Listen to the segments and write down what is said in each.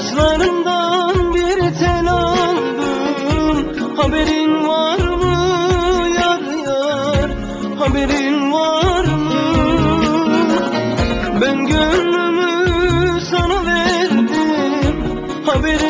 Saçlarından bir tel aldım Haberin var mı yar yar? Haberin var mı? Ben gönlümü sana verdim. Haberin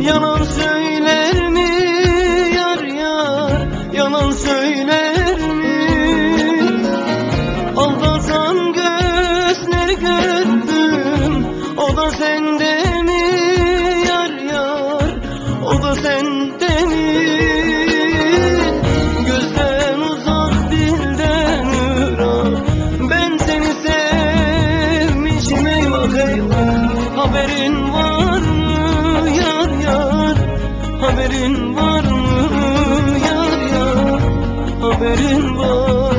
Yalan söyler mi? Yar yar Yalan söyler mi? Aldatan gözleri gördüm O da sende mi? Yar yar O da sende mi? Gözden uzak dilden ırak Ben seni sevmişim eyvah eyvah Haberin var Haberin var mı? Yar yar Haberin var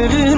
Haberin